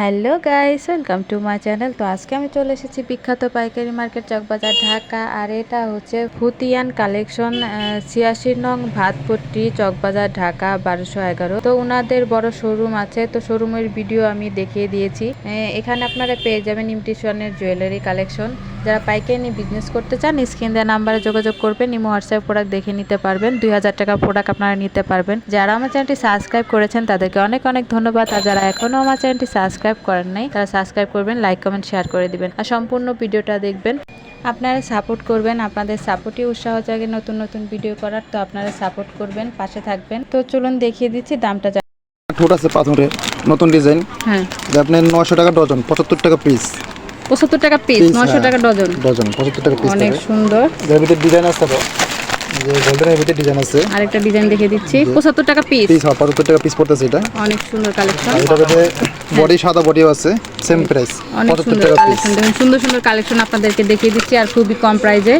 Hello guys, welcome to my channel. তো আজকে আমি চলে এসেছি বিখ্যাত পাইকারি মার্কেট চকবাজার ঢাকা, আর এটা হচ্ছে ফুতিয়ান কালেকশন ছিয়াশি নং ভাতপট্টি চকবাজার ঢাকা, বারোশো এগারো। তো ওনাদের বড় শোরুম আছে, তো শোরুমের ভিডিও আমি দেখিয়ে দিয়েছি। এখানে আপনারা পেয়ে যাবেন ইমটিশনের জুয়েলারি কালেকশন। যারা পাইকারি নিয়ে বিজনেস করতে চান স্ক্রিন দেওয়া নাম্বারে যোগাযোগ করবেন ইমো হোয়াটসঅ্যাপ প্রোডাক্ট দেখে নিতে পারবেন। দুই হাজার টাকা প্রোডাক্ট আপনারা নিতে পারবেন। যারা আমার চ্যানেলটি সাবস্ক্রাইব করেছেন তাদেরকে অনেক অনেক ধন্যবাদ। আর যারা এখনও আমার চ্যানেলটি সাবস্ক্রাইব করেন নাই তারা সাবস্ক্রাইব করবেন লাইক কমেন্ট শেয়ার করে দিবেন। আর সম্পূর্ণ ভিডিওটা দেখবেন। আপনারা সাপোর্ট করবেন আপনাদের সাপোর্টই উৎসাহ জাগে নতুন নতুন ভিডিও করার। তো আপনারা সাপোর্ট করবেন পাশে থাকবেন। তো চলুন দেখিয়ে দিচ্ছি দামটা। যা- ঠোঁট আছে পাথরের নতুন ডিজাইন হ্যাঁ। আপনার নশো টাকা ডজন পঁচাত্তর টাকা পিস পঁচাত্তর টাকা পিস নশো হ্যাঁ। টাকা ডজন ডজন পঁচাত্তর টাকা পিস অনেক সুন্দর। যার ভিতরে ডিজাইন আছে তো যে গোল্ডেনের ভিতরে ডিজাইন আছে। আরেকটা ডিজাইন দেখে দিচ্ছি। পঁচাত্তর টাকা পিস পিস হয় পঁচাত্তর টাকা পিস পড়তেছে এটা। অনেক সুন্দর কালেকশন এটার ভিতরে বডি সাদা বডিও আছে। সেম প্রাইস অনেক পঁচাত্তর সুন্দর টাকা পিস দেখুন সুন্দর সুন্দর কালেকশন আপনাদেরকে দেখিয়ে দিচ্ছি আর খুবই কম প্রাইজে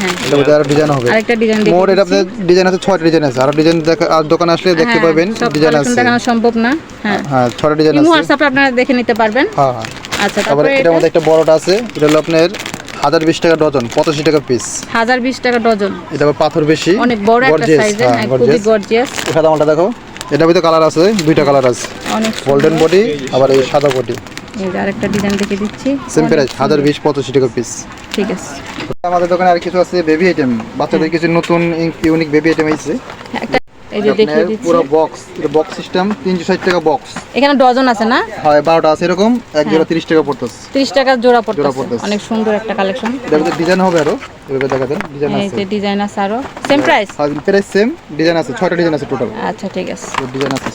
হ্যাঁ। আরও ডিজাইন হবে। আরেকটা ডিজাইন মোট এটা আপনার ডিজাইন আছে ছয়টা ডিজাইন আছে। আর ডিজাইন দেখা আর দোকানে আসলে দেখতে পাবেন ডিজাইন আছে। হ্যাঁ, দেখানো সম্ভব না। হ্যাঁ। হ্যাঁ ছয়টা ডিজাইন ইমো আছে। হোয়াটসঅ্যাপে আপনারা দেখে নিতে পারবেন। হ্যাঁ হ্যাঁ। আচ্ছা তারপরে এটার মধ্যে একটা বড়টা আছে এটা হলো আপনার হাজার বিশ টাকা ডজন পঁচাশি টাকা পিস হাজার বিশ টাকা ডজন। এটা পাথর বেশি অনেক বড় একটা Gorgeous, সাইজের হ্যাঁ, হ্যাঁ, খুবই গর্জিয়াস দেখো ভিতরে কালার আছে দুইটা কালার আছে। গোল্ডেন বডি আবার এই সাদা বডি এই আরেকটা ডিজাইন দেখে দিচ্ছি। সেম প্রাইস হাজার বিশ পঁচাশি টাকা পিস ঠিক আছে। আমাদের দোকানে আর কিছু আছে বেবি আইটেম বাচ্চাদের কিছু নতুন ইউনিক বেবি আইটেম আছে হ্যাঁ, এই যে দেখিয়ে দিচ্ছি। পুরো বক্স এটা বক্স সিস্টেম তিনশো ষাট টাকা বক্স এখানে ডজন আছে না? হয় আছে এরকম এক জোড়া তিরিশ টাকা পড়তেছে। তিরিশ টাকা জোড়া পড়তেছে। অনেক সুন্দর একটা কালেকশন ডিজাইন হবে আরও এভাবে দেখা দেন ডিজাইন এই আছে। যে ডিজাইন আছে আরও। Same price price same design আছে ডিজাইন আছে টোটাল আচ্ছা ঠিক আছে। ডিজাইন আছে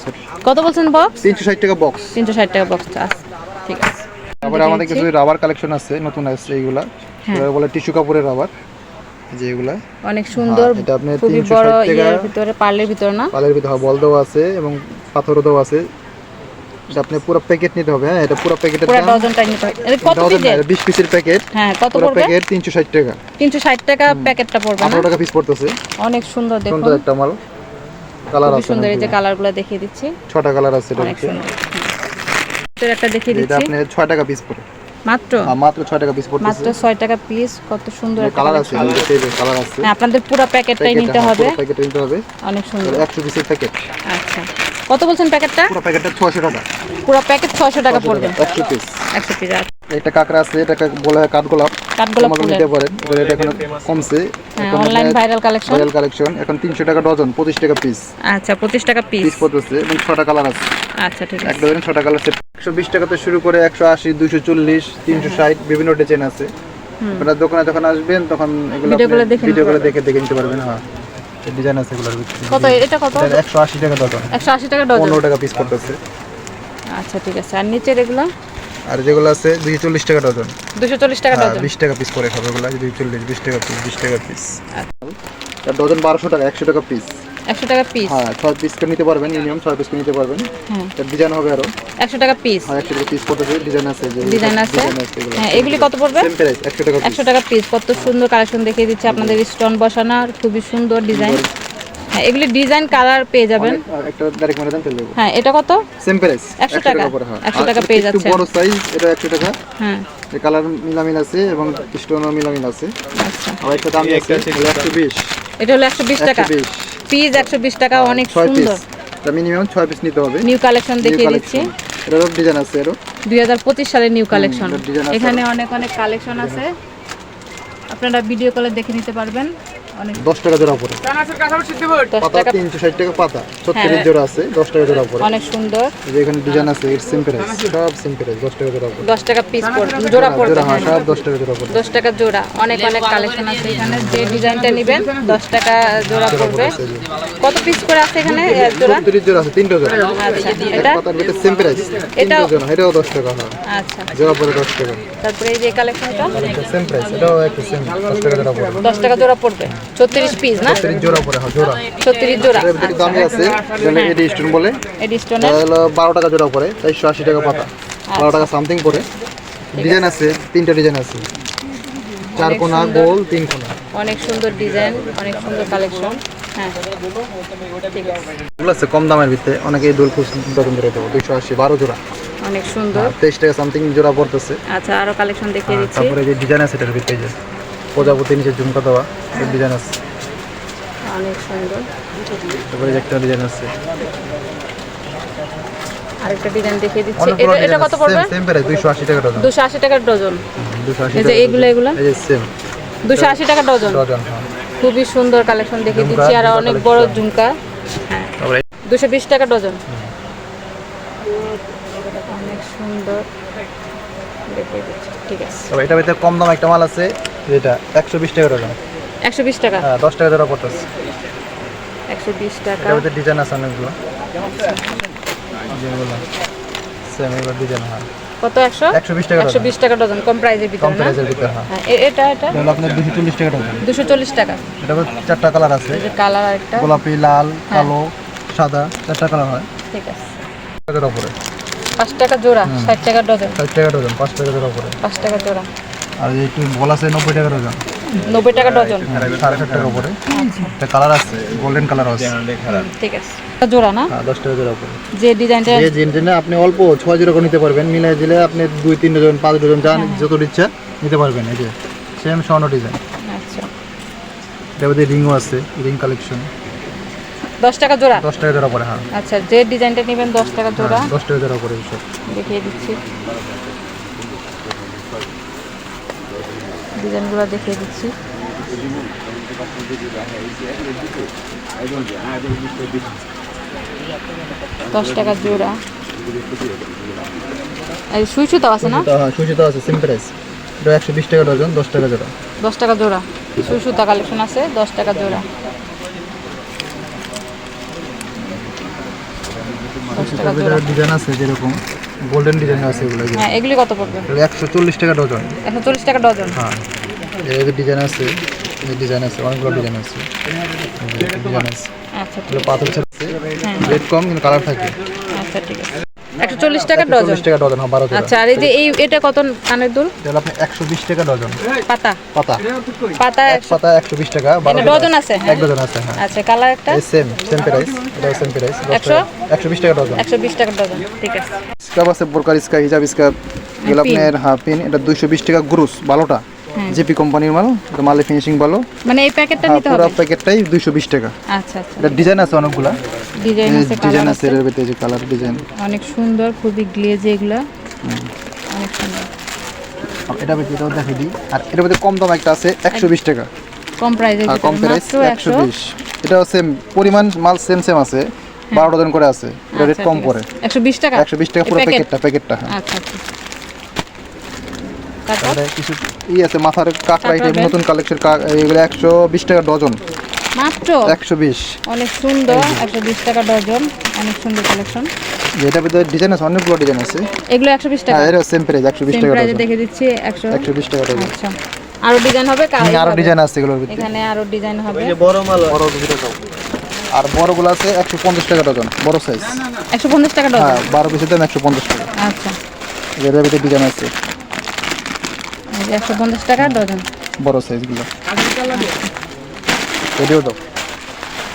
কত বলছেন বক্স তিনশো ষাট টাকা বক্স তিনশো ষাট টাকা বক্স আছে। ঠিক আছে। তারপরে আমাদের কিছু রাবার কালেকশন আছে নতুন আসছে এইগুলা। হ্যাঁ। বলে টিস্যু কাপড়ের রাবার যে এগুলা। অনেক সুন্দর হ্যাঁ, এটা আপনার খুবই বড়। ভিতরে পার্লের ভিতরে না? পালের ভিতরে বল দেওয়া আছে এবং পাথরও দেওয়া আছে। এটা আপনি পুরো প্যাকেট নিতে হবে হ্যাঁ এটা পুরো প্যাকেটের পুরো ডজনটা নিতে হয় এটা কত পিসের বিশ পিসের প্যাকেট হ্যাঁ কত পড়বে? প্যাকেট তিনশো ষাট টাকা। তিনশো ষাট টাকা প্যাকেটটা পড়বে না? আঠারো টাকা পিস পড়তেছে। অনেক সুন্দর দেখুন। সুন্দর একটা মাল। কালার আছে সুন্দর এই যে। কালারগুলো দেখিয়ে দিচ্ছি। ছটা কালার আছে এটা অনেক সুন্দর। একটা দেখিয়ে এটা দিচ্ছি। আপনি ছয় টাকা পিস পড়ে। মাত্র? মাত্র 6 টাকা পিস পড়ছে মাত্র 6 টাকা পিস কত সুন্দর কালার আছে কালার আছে। হ্যাঁ আপনাদের পুরো প্যাকেটটাই নিতে হবে। প্যাকেট নিতে হবে। অনেক সুন্দর। একশো পিসের প্যাকেট আচ্ছা। কত বলছেন প্যাকেটটা পুরো প্যাকেটটা ছয়শো টাকা। পুরো প্যাকেট ছয়শো টাকা পড়বে। একশো পিস একশো পিস একটা কাঁকড়া আছে এটা বলে হয় কাঠগোলাপ কাঠগোলাপ ফুলের। নিতে পারেন এটা এখন কমছে। হ্যাঁ online viral collection viral collection এখন তিনশো টাকা ডজন পঁচিশ টাকা পিস আচ্ছা পঁচিশ টাকা পিস পিস পড়তেছে এবং ছটা কালার আছে। আচ্ছা ঠিক এক আছে ডজনে কালার সেট একশো বিশ টাকা থেকে শুরু করে একশো আশি দুশো চল্লিশ তিনশো ষাট বিভিন্ন ডিজাইন আছে। আপনার দোকানে যখন আসবেন তখন এগুলো ভিডিওগুলো দেখে দেখে দেখে নিতে পারবেন হ্যাঁ। ডিজাইন আছে এগুলোর কত? এটা কত? একশো আশি টাকা ডজন। টাকা পিস পড়তেছে। আচ্ছা ঠিক আছে। আর নিচের এগুলো? আর যেগুলো আছে দুইশো চল্লিশ টাকা ডজন। দুশো চল্লিশ টাকা হ্যাঁ ডজন? বিশ টাকা পিস করে খাবে ওগুলো দুই চল্লিশ বিশ টাকা পিস বিশ টাকা পিস আচ্ছা। ডজন বারোশো টাকা একশো টাকা পিস একশো টাকা পিস হ্যাঁ ছয় পিস করে নিতে পারবেন মিনিমাম ছয় পিস করে নিতে পারবেন। হ্যাঁ। তার ডিজাইন হবে আরও। একশো টাকা পিস হ্যাঁ একশো টাকা পিস পড়তেছে ডিজাইন আছে যে ডিজাইন আছে? হ্যাঁ এগুলি কত পড়বে? সেম প্রাইস একশো টাকা পিস একশো টাকা পিস কত সুন্দর কালেকশন দেখিয়ে দিচ্ছে আপনাদের স্টোন বসানো আর খুবই সুন্দর ডিজাইন হ্যাঁ এগুলি ডিজাইন কালার পেয়ে যাবেন। একটা ডাইরেক্ট মেরে দেন চলে হ্যাঁ এটা কত? সেম প্রাইস 100 টাকা। হ্যাঁ। 100 টাকা আর পেয়ে একটু বড় সাইজ এটা একশো টাকা। হ্যাঁ। এই কালার মিলামিন আছে এবং স্টোনও মিলামিন আছে। আচ্ছা। আর একটা দাম আছে একশো বিশ। এটা হলো একশো বিশ টাকা। একশো বিশ। পিস একশো বিশ টাকা অনেক ছয় পিস সুন্দর এটা মিনিমাম ছয় পিস নিতে হবে। নিউ কালেকশন দেখিয়ে দিচ্ছি। এটারও ডিজাইন আছে এরও দুই হাজার পঁচিশ সালের নিউ কালেকশন এখানে অনেক অনেক কালেকশন আছে। আপনারা ভিডিও কলে দেখে নিতে পারবেন। অনেক দশ টাকা জোড়া পড়ে পাতা টাকা তিনশো ষাট টাকা পাতা ছত্রিশ হ্যাঁ। জোড়া আছে দশ টাকা জোড়া পড়ে অনেক সুন্দর এই যে এখানে ডিজাইন আছে এর সেম প্রাইস সব সেম প্রাইস দশ টাকা জোড়া পড়ে দশ টাকা পিস পড়বে জোড়া পড়বে জোড়া হ্যাঁ হ্যাঁ সব দশ টাকা জোড়া পড়ে দশ টাকা জোড়া অনেক অনেক কালেকশন আছে এখানে যে ডিজাইনটা নেবেন দশ টাকা জোড়া পড়বে কত পিস করে আছে এখানে জোড়া ছত্রিশ জোড়া আছে তিনটা জোড়া আচ্ছা এটা পাতার ভিতরে সেম প্রাইস এটাও- জোড়া এটাও দশ টাকা হ্যাঁ আচ্ছা জোড়া পড়ে দশ টাকা তারপরে এই যে কালেকশনটা এটা সেম প্রাইস এটাও একটু সেম দশ টাকা জোড়া পড়ে দশ টাকা জোড়া পড়বে ছত্রিশ পিস না? জোড়া হ্যাঁ জোড়া। ছত্রিশ জোড়া। দামি আছে যেটা এডি স্টোন বলে। এডি এটা স্টোনের হলো বারো টাকা জোড়া পড়ে চারশো আশি টাকা পাতা। বারো টাকা সামথিং পড়ে ডিজাইন আছে। তিনটা ডিজাইন আছে। চার কোনা গোল তিন কোনা। অনেক সুন্দর ডিজাইন অনেক সুন্দর কালেকশন হ্যাঁ। আছে। কম দামের ভিতরে অনেকে দোল খুব দেবো। দুইশো আশি বারো জোড়া। অনেক সুন্দর। তেইশ টাকা সামথিং জোড়া পড়তেছে। আচ্ছা আরও কালেকশন দেখিয়ে দিচ্ছি। তারপরে যে ডিজাইন আছে এটার ভিতরে প্রজাপতি নিচে ঝুমকা দেওয়া ডিজাইন আছে। অনেক সুন্দর। তারপরে একটা ডিজাইন আছে। আরেকটা ডিজাইন দেখিয়ে দিচ্ছি। অনেকগুলো এটা এটা কত পড়বে? সেম প্রাইস দুইশো আশি টাকা ডজন ডজন দুশো আশি এই যে এগুলো এগুলো? এই যে সেম দুশো আশি টাকা ডজন ডজন হ্যাঁ। খুবই সুন্দর কালেকশন দেখিয়ে দিচ্ছি। আর অনেক বড় ঝুমকা। হ্যাঁ তারপরে দুশো বিশ টাকা ডজন অনেক সুন্দর। দেখিয়ে দিচ্ছি। ঠিক আছে। তবে এটা ভিতরে কম দাম একটা মাল আছে। যেটা একশো বিশ টাকা ডজন একশো বিশ টাকা? হ্যাঁ দশ টাকা জোড়া পড়তেছে। একশো বিশ টাকা। এটার ডিজাইন আছে অনেকগুলো। যেগুলো সেম এগুলো ডিজাইন হয়। কত একশো? একশো বিশ টাকা একশো ডজন বিশ টাকা ডজন কম প্রাইজের কম ভিতরে না? প্রাইসের ভিতরে হ্যাঁ। হ্যাঁ এটা এটা? এটা আপনার দুশো চল্লিশ টাকা ডজন দুশো চল্লিশ টাকা। এটা চারটা কালার আছে। এই যে কালার একটা গোলাপি লাল হ্যাঁ। কালো সাদা চারটা কালার হয়। ঠিক আছে। টাকার উপরে। পাঁচ টাকা জোড়া ষাট টাকা ডজন ষাট টাকা ডজন পাঁচ টাকার উপরে। পাঁচ টাকা জোড়া। আর এই একটু বল আছে নব্বই টাকা ডজন নব্বই টাকা ডজন সাড়ে ষাট টাকা উপরে একটা কালার আছে গোল্ডেন কালার আছে। ঠিক আছে। জোড়া না? হ্যাঁ দশ টাকা জোড়া উপরে। যে ডিজাইনটা যে আপনি অল্প ছয় জিরো করে নিতে পারবেন। মিলাই দিলে আপনি দুই তিন ডজন পাঁচ ডজন যান যত ইচ্ছা নিতে পারবেন। এই যে সেম স্বর্ণ ডিজাইন আচ্ছা। এটার মধ্যে রিংও আছে রিং কালেকশন দশ টাকা জোড়া? দশ টাকা জোড়া হ্যাঁ। আচ্ছা যে ডিজাইনটা নেবেন দশ টাকা জোড়া। হ্যাঁ, দশ টাকা জোড়া দিচ্ছি। ডিজাইনগুলো দেখিয়ে দিচ্ছি। দশ টাকা জোড়া। এই সুই সুতো আছে না? তো হ্যাঁ সুশিত আছে সেম প্রাইস এটা একশো বিশ টাকা ডজন দশ টাকা জোড়া। দশ টাকা জোড়া। সুই সুতা কালেকশন আছে দশ টাকা জোড়া। দশ টাকা জোড়া। ডিজাইন আছে যেরকম গোল্ডেন ডিজাইন আছে এগুলো। হ্যাঁ এগুলি কত পড়বে? একশো চল্লিশ টাকা ডজন। একশো চল্লিশ টাকা ডজন। হ্যাঁ। এর ডিজাইন আছে ডিজাইন আছে অনেকগুলো ডিজাইন আছে। ডিজাইন আছে। আচ্ছা এগুলো পাথর আছে। হ্যাঁ। রেট কম কিন্তু কালার থাকে। আচ্ছা ঠিক আছে। একশো চল্লিশ টাকা ডজন? টাকা ডজন হ্যাঁ আচ্ছা আর এই যে এই এটা কত কানের দুল? এটা আপনি একশো বিশ টাকা ডজন। পাতা? পাতা। পাতা এক পাতা একশো বিশ টাকা এটা ডজন আছে এক হ্যাঁ ডজন আছে হ্যাঁ। আচ্ছা কালার একটা? সেম সেম প্রাইস এটাও সেম প্রাইস একশো? একশো বিশ টাকা ডজন। একশো বিশ টাকা ডজন ঠিক আছে। স্কাব আছে বোরকার স্কাই হিজাব স্কাব এগুলো পিন। আপনার পিন। এটা দুইশো বিশ টাকা গ্রুস ভালোটা। জিপি কোম্পানির মাল এটা মালে ফিনিশিং ভালো মানে এই প্যাকেটটা হ্যাঁ নিতে পুরো প্যাকেটটাই দুইশো বিশ টাকা। আচ্ছা আচ্ছা। এটা ডিজাইন আছে অনেকগুলা। ডিজাইন আছে ডিজাইন আছে এর ভিতরে যে কালার ডিজাইন অনেক সুন্দর খুবই গ্লেজ এগুলা। অনেক সুন্দর। এটা ভিতরে এটাও দেখে দিই। আর এটার ভিতরে কম দাম একটা আছে একশো বিশ টাকা। কম প্রাইসের আর কম প্রাইস মাত্র একশো একশো। বিশ এটাও সেম পরিমাণ মাল সেম সেম আছে। বারো ডজন করে আছে। এটা রেট কম পড়ে। একশো বিশ টাকা? একশো বিশ টাকা পুরো প্যাকেটটা প্যাকেটটা হ্যাঁ। আচ্ছা আচ্ছা। তারপরে? কিছু ই আছে মাথার কাঁকড়া নতুন কালেকশন এগুলো একশো বিশ টাকা ডজন। মাত্র? একশো বিশ। অনেক সুন্দর একশো বিশ টাকা ডজন অনেক সুন্দর কালেকশন ভিতরে ডিজাইন আছে অনেকগুলো ডিজাইন আছে। এগুলো একশো বিশ টাকা? হ্যাঁ এটা সেম প্রাইস একশো বিশ টাকা ডজন। দেখে দিচ্ছি একশো। একশো বিশ টাকা ডজন। আচ্ছা। আরও ডিজাইন হবে আরও ডিজাইন আছে এগুলোর ভিতরে। এখানে আরও ডিজাইন হবে। বড় দুটো সব। আর বড়গুলো আছে একশো পঞ্চাশ টাকা ডজন বড় সাইজ একশো পঞ্চাশ টাকা ডজন? হ্যাঁ বারো পিসের দাম একশো পঞ্চাশ টাকা। আচ্ছা। ভিতরে ডিজাইন আছে। একশো পঞ্চাশ টাকা ডজন। বড় সাইজগুলো। এটাও দাও।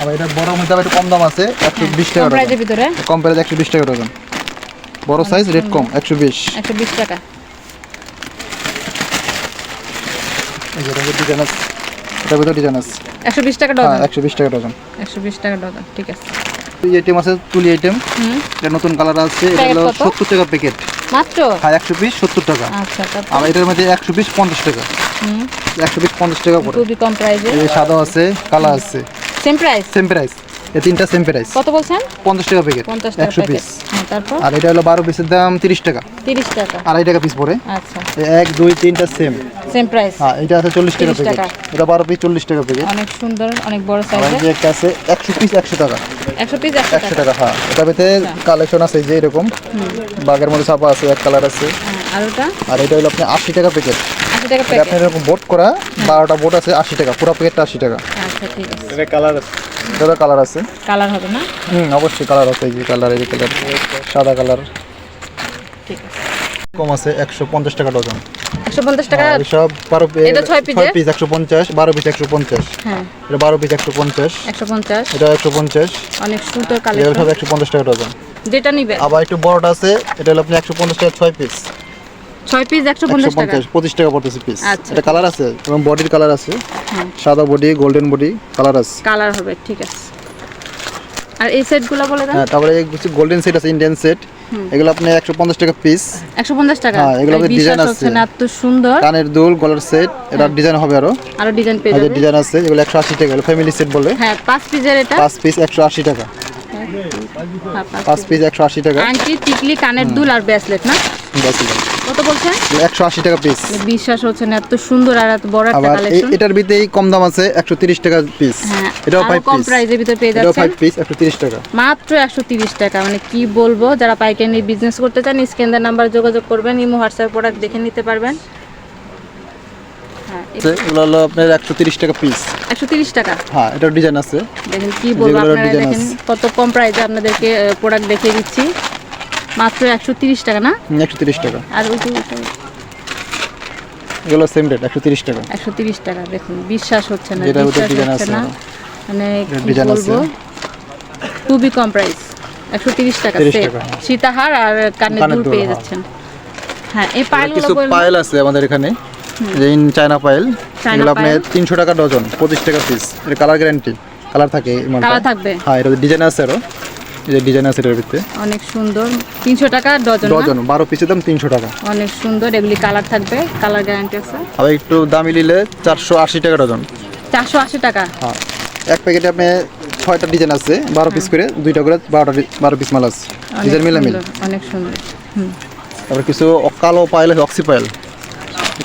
আবার এটা বড় মধ্যে আবার কম দাম আছে একশো বিশ টাকা প্রাইসের ভিতরে। কম প্রাইস একশো বিশ টাকা ডজন। বড় সাইজ রেট কম একশো বিশ। একশো বিশ টাকা। ডিজাইন আছে। এটার ভিতরে ডিজাইন আছে। একশো বিশ টাকা হ্যাঁ ডজন একশো বিশ টাকা ডজন। একশো বিশ টাকা ডজন ঠিক আছে। আইটেম আছে তুলি আইটেম হুম। এটা নতুন কালার আছে এটা হলো? সত্তর টাকা প্যাকেট মাত্র? হ্যাঁ একশো পিস সত্তর টাকা। আচ্ছা আর এটার মধ্যে একশো পিস পঞ্চাশ টাকা। হুম। একশো পিস পঞ্চাশ টাকা পড়ে খুবই কম প্রাইসে এই সাদা আছে কালা আছে। সেম প্রাইস সেম প্রাইস এই তিনটা সেম প্রাইস কত বলছেন? পঞ্চাশ টাকা প্যাকেট পঞ্চাশ টাকা একশো প্যাকেট পিস হ্যাঁ তারপর? আর এটা হলো বারো পিসের দাম তিরিশ টাকা। তিরিশ টাকা। আড়াই টাকা পিস পড়ে। আচ্ছা। এই এক দুই তিনটা সেম সেম প্রাইস হ্যাঁ এটা আছে চল্লিশ টাকা প্যাকেট এটা বারো পিস চল্লিশ টাকা প্যাকেট অনেক সুন্দর অনেক বড় সাইজের এই যে একটা আছে একশো পিস একশো টাকা। একশো পিস একশো একশো টাকা। টাকা হ্যাঁ। এটা ভিতরে কালেকশন আছে যে এরকম। বাঘের মধ্যে ছাপা আছে এক কালার আছে। হ্যাঁ আর ওটা? আর এটা হলো আপনি আশি টাকা প্যাকেট আশি টাকা প্যাকেট আপনার এরকম বোট করা বারোটা বোট আছে আশি টাকা। পুরো প্যাকেটটা আশি টাকা। আচ্ছা ঠিক আছে। এটা কালার আছে। এটা কালার আছে? কালার হবে না? হুম অবশ্যই কালার আছে এই যে কালার এই কালার সাদা কালার ঠিক আছে। কম আছে একশো পঞ্চাশ টাকা ডজন একশো পঞ্চাশ টাকা? আর সব বারো এটা ছয় piece-এর? পিস একশো পঞ্চাশ বারো পিস একশো পঞ্চাশ। হ্যাঁ। এটা বারো পিস একশো পঞ্চাশ। একশো পঞ্চাশ। এটা একশো পঞ্চাশ। অনেক সুন্দর এগুলো কালেকশন সব একশো পঞ্চাশ টাকা ডজন যেটা নিবে? আবার একটু বড়টা আছে এটা হলো আপনি একশো পঞ্চাশ টাকা ছয় পিস পিস একশো পঞ্চাশ টাকা। টাকা পড়তেছে পিস আচ্ছা। এটা কালার আছে এবং বডির কালার আছে। হ্যাঁ সাদা বডি গোল্ডেন বডি কালার আছে। কালার হবে ঠিক আছে। আর এই সেটগুলো বলে দেন হ্যাঁ তারপরে কিছু গোল্ডেন সেট আছে ইন্ডিয়ান সেট এগুলো আপনি একশো পঞ্চাশ টাকা পিস একশো পঞ্চাশ টাকা? হ্যাঁ, এগুলো design হচ্ছে আছে। না এত সুন্দর। কানের দুল গলার সেট এটা ডিজাইন হবে আরও। আরও ডিজাইন পেয়ে হাজার যাবে। ডিজাইন আছে এগুলো একশো আশি টাকা ফ্যামিলি সেট বলে। হ্যাঁ পাঁচ পিসের এটা। পাঁচ পিস একশো আশি টাকা। হ্যাঁ, পাঁচ পিস একশো আশি টাকা। আংটি টিকলি কানের দুল আর ব্রেসলেট না? কত বলছেন? একশো আশি টাকা পিস বিশ্বাস হচ্ছে না এত সুন্দর আর এত বড় একটা কালেকশন এটার ভিতরেই কম দাম আছে একশো তিরিশ টাকা পিস হ্যাঁ এটাও আরও ফাইভ কম প্রাইসের ভিতরে পেয়ে এটাও যাচ্ছেন। ফাইভ পিস একশো তিরিশ টাকা। মাত্র একশো তিরিশ টাকা মানে কি বলব? যারা পাইকারি বিজনেস করতে চান স্ক্যানদার নাম্বার যোগাযোগ করবেন ইমো হোয়াটসঅ্যাপ প্রোডাক্ট দেখে নিতে পারবেন। হ্যাঁ এগুলো হলো আপনার টাকা পিস একশো তিরিশ টাকা? হ্যাঁ এটার ডিজাইন আছে। দেখেন কি বলব আপনারা দেখেন কত কম প্রাইসে আপনাদেরকে প্রোডাক্ট দেখিয়ে দিচ্ছি। মাত্র একশো তিরিশ টাকা না? একশো তিরিশ টাকা। আর ওই এগুলো সেম রেট একশো তিরিশ টাকা। একশো তিরিশ টাকা দেখুন বিশ্বাস হচ্ছে না আছে। মানে আছে। খুবই কম প্রাইস একশো তিরিশ টাকা 30 set। হ্যাঁ। সীতাহার আর কানের দুল পেয়ে হ্যাঁ। যাচ্ছেন। হ্যাঁ এই পায়েলগুলো কিছু। পায়েল আছে আমাদের এখানে। যে ইন চায়না পায়েল চায়না এগুলো আপনি। তিনশো টাকা ডজন পঁচিশ টাকা পিস এটা কালার গ্যারান্টি কালার থাকে। কালার থাকবে। হ্যাঁ এটা ডিজাইন আছে আরও এই যে ডিজাইন আছে এটার ভিতরে অনেক সুন্দর। তিনশো টাকা ডজন ডজন বারো পিসের দাম তিনশো টাকা। অনেক সুন্দর এগুলি কালার থাকবে কালার গ্যারান্টি আছে। আবার একটু দামি নিলে চারশো আশি টাকা ডজন। চারশো আশি টাকা। হ্যাঁ। এক প্যাকেটে আপনি ছয়টা ডিজাইন আছে বারো পিস করে দুইটা করে বারোটা ডি- বারো পিস মাল আছে। ডিজাইন মিলে মিল অনেক সুন্দর। হুম। তারপর কিছু কালো পায়েল অক্সি পায়েল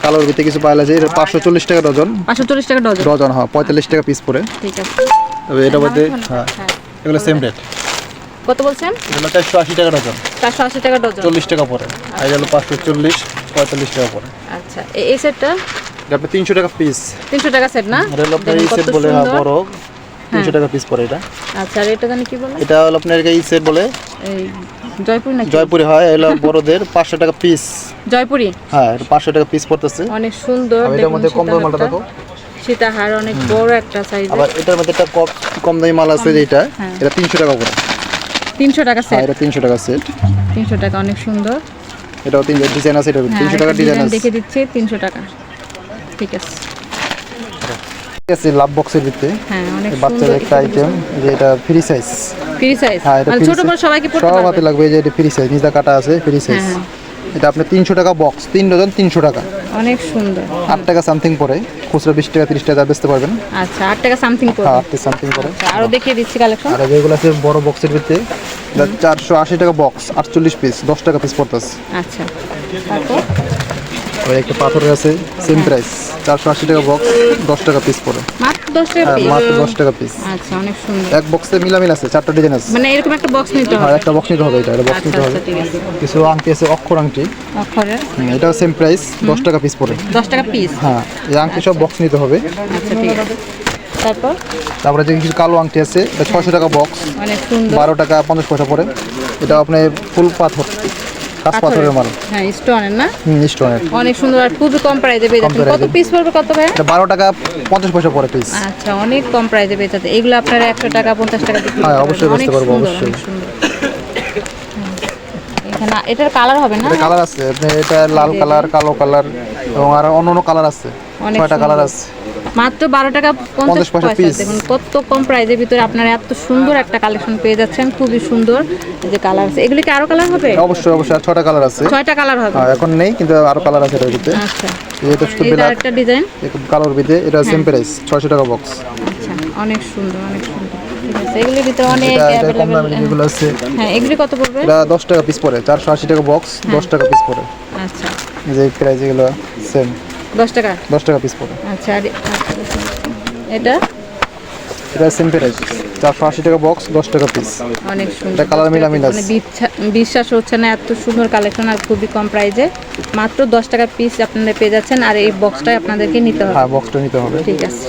কালোর ভিতরে কিছু পায়েল আছে এটা পাঁচশো চল্লিশ টাকা ডজন। পাঁচশো চল্লিশ টাকা ডজন? ডজন হ্যাঁ পঁয়তাল্লিশ টাকা পিস পরে ঠিক আছে। তবে এটা মধ্যে হ্যাঁ হ্যাঁ। এগুলো সেম রেট কত বলছেন? এগুলো চারশো আশি টাকা ডজন। চারশো আশি টাকা ডজন। চল্লিশ টাকা পরে আর এটা হলো পাঁচশো চল্লিশ পঁয়তাল্লিশ টাকা পরে আচ্ছা এই সেটটা এটা আপনি তিনশো টাকা পিস তিনশো টাকা সেট না? এটা হলো আপনার এই সেট বলে হ্যাঁ বড়। তিনশো টাকা পিস পরে এটা। আচ্ছা আর এটা জানি কি বলে? এটা হলো আপনার এই সেট বলে এই জয়পুর নাকি? জয়পুরে হয় এগুলো বড়দের পাঁচশো টাকা পিস জয়পুরি? হ্যাঁ পাঁচশো টাকা পিস পড়তেছে। অনেক সুন্দর এটার মধ্যে কম দামের মালটা। দেখো। সীতাহার অনেক বড় একটা সাইজ আবার এটার মধ্যে একটা কম কম দামি মাল আছে যেটা হ্যাঁ। এটা তিনশো টাকা করে। তিনশো টাকা হ্যাঁ সেট এটা তিনশো টাকা সেট তিনশো টাকা অনেক সুন্দর। এটাও তিন ডিজাইন আছে এটা হ্যাঁ তিনশো টাকা ডিজাইন আছে। দেখে দিচ্ছি তিনশো টাকা। ঠিক আছে। ঠিক আছে লাভ বক্সের ভিতরে। হ্যাঁ অনেক বাচ্চাদের সুন্দর একটা আইটেম যে এটা ফ্রি সাইজ ফ্রি সাইজ হ্যাঁ মানে ছোট বড় সবাইকে পড়তে পারবে হাতে লাগবে এই যে এটা ফ্রি সাইজ নিজা কাটা আছে ফ্রি সাইজ হ্যাঁ, এটা আপনি তিনশো টাকা বক্স তিন ডজন তিনশো টাকা। অনেক সুন্দর। আট টাকা সামথিং পরে খুচরা বিশ টাকা তিরিশ টাকা বেচতে পারবেন। আচ্ছা আট টাকা সামথিং হ্যাঁ পড়বে আট টাকা সামথিং পরে আচ্ছা, আরও দেখিয়ে দিচ্ছি কালেকশন আর যেগুলো আছে বড় বক্সের ভিতরে এটা চারশো আশি টাকা বক্স আটচল্লিশ পিস দশ টাকা পিস পড়তেছে। আচ্ছা তারপর? আর একটা পাথরের আছে সেম প্রাইস চারশো আশি টাকা বক্স দশ টাকা পিস পড়ে মাত্র দশ টাকা হ্যাঁ piece? মাত্র দশ টাকা পিস আচ্ছা অনেক সুন্দর। এক বক্সে মিলামিল আছে চারটা ডিজাইন আছে। মানে এরকম একটা বক্স নিতে আর হবে। একটা বক্স নিতে হবে এটা বক্স আচ্ছা নিতে হবে। আচ্ছা আছে। কিছু আংটি আছে অক্ষর আংটি। অক্ষরের? এটাও সেম প্রাইস দশ টাকা পিস পড়ে দশ টাকা পিস হ্যাঁ এই আংটি সব বক্স নিতে হবে। আচ্ছা ঠিক আছে। তারপর? তারপরে যে কিছু কালো আংটি আছে এটা ছশো টাকা বক্স বারো টাকা পঞ্চাশ পয়সা পড়ে এটা আপনি ফুল পাথর। কাঁচ পাথরের মাল। হ্যাঁ স্টোনের না? হুম স্টোনের। অনেক সুন্দর আর খুবই কম প্রাইসে পেয়ে যাচ্ছেন। কত এ। পিস পড়বে কত ভাই এটা বারো টাকা পঞ্চাশ পয়সা পড়ে পিস আচ্ছা অনেক কম প্রাইসে পেয়ে যাচ্ছে। এগুলো আপনারা টাকা পঞ্চাশ টাকা বিক্রি হ্যাঁ, অবশ্যই বেচতে পারব, অবশ্যই। এখানে এটার কালার হবে না? কালার আছে। এটা লাল কালার কালো কালার এবং আর অন্য অন্য কালার আছে ছয়টা কালার আছে। মাত্র বারো টাকা পঞ্চাশ পয়সা দেখুন কত কম প্রাইজের ভিতরে আপনারা এত সুন্দর একটা কালেকশন পেয়ে যাচ্ছেন খুবই সুন্দর যে কালার আছে। এগুলি কি আরও কালার হবে? অবশ্যই অবশ্যই আর ছয়টা কালার আছে। ছয়টা কালার হবে। হ্যাঁ এখন নেই কিন্তু আরও কালার আছে এটার ভিতরে। আচ্ছা। এটা শুধু ব্ল্যাক একটা ডিজাইন কালার ভিতরে এটা সেম প্রাইস ছয়শো টাকা বক্স আচ্ছা অনেক সুন্দর অনেক সুন্দর। এগুলির ভিতরে অনেক আছে। হ্যাঁ এগুলি কত পড়বে? এটা দশ টাকা পিস পড়ে চারশো আশি টাকা বক্স দশ টাকা পিস পড়ে। আচ্ছা। এই যে প্রাইস এগুলো সেম দশ টাকা? দশ টাকা পিস আচ্ছা আর এটা? এটা সেম প্রাইস চারশো আশি টাকা বক্স দশ টাকা পিস অনেক সুন্দর। এটা কালার মিলামিল আছে। মানে বিশ্বাস হচ্ছে না এত সুন্দর কালেকশন আর খুবই কম প্রাইসে মাত্র দশ টাকা পিস আপনারা পেয়ে যাচ্ছেন আর এই বক্সটাই আপনাদেরকে নিতে হবে। হ্যাঁ বক্সটা নিতে হবে। ঠিক আছে